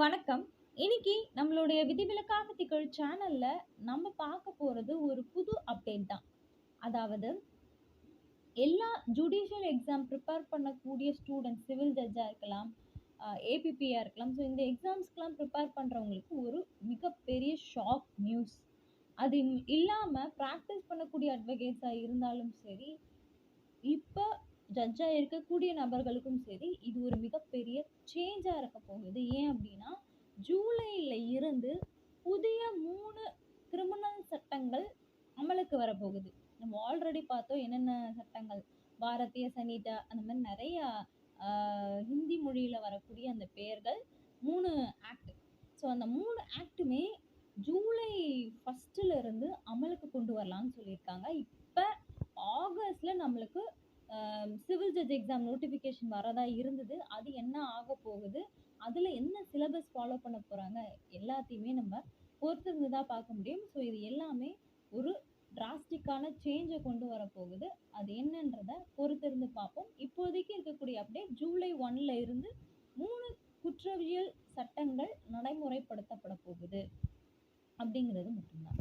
வணக்கம். இன்னைக்கு நம்மளுடைய விதிவிலக்காக திகழ் சேனல்ல நம்ம பார்க்க போறது ஒரு புது அப்டேட் தான். அதாவது எல்லா ஜுடிஷியல் எக்ஸாம் ப்ரிப்பேர் பண்ணக்கூடிய ஸ்டூடெண்ட்ஸ் சிவில் ஜட்ஜாக இருக்கலாம், ஏபிபியாக இருக்கலாம். ஸோ இந்த எக்ஸாம்ஸ்க்குலாம் ப்ரிப்பேர் பண்ணுறவங்களுக்கு ஒரு மிகப்பெரிய ஷாக் நியூஸ். அது இல்லாமல் ப்ராக்டிஸ் பண்ணக்கூடிய அட்வொகேட்ஸா இருந்தாலும் சரி, இப்போ ஜட்ஜாக இருக்கக்கூடிய நபர்களுக்கும் சரி, இது ஒரு மிகப்பெரிய சேஞ்சாக இருக்க போகுது. ஏன் அப்படின்னா ஜூலையில் இருந்து புதிய மூணு கிரிமினல் சட்டங்கள் அமலுக்கு வரப்போகுது. நம்ம ஆல்ரெடி பார்த்தோம் என்னென்ன சட்டங்கள், பாரதிய சனிதா அந்த மாதிரி நிறையா ஹிந்தி மொழியில் வரக்கூடிய அந்த பெயர்கள் மூணு ஆக்ட். ஸோ அந்த மூணு ஆக்ட்டுமே ஜூலை 1ல இருந்து அமலுக்கு கொண்டு வரலான்னு சொல்லியிருக்காங்க. இப்போ ஆகஸ்டில் நம்மளுக்கு சிவில் ஜட்ஜ் எக்ஸாம் நோட்டிஃபிகேஷன் வரதா இருந்தது. அது என்ன ஆகப்போகுது? அதில் என்ன சிலபஸ் ஃபாலோ பண்ண போகிறாங்க எல்லாத்தையுமே நம்ம பொறுத்திருந்து தான் பார்க்க முடியும். ஸோ இது எல்லாமே ஒரு டிராஸ்டிக்கான சேஞ்சை கொண்டு வரப்போகுது. அது என்னன்றதை பொறுத்திருந்து பார்ப்போம். இப்போதைக்கு இருக்கக்கூடிய அப்டேட் ஜூலை ஒன்ல இருந்து மூணு குற்றவியல் சட்டங்கள் நடைமுறைப்படுத்தப்பட போகுது. அப்படிங்கிறது மட்டும்தான்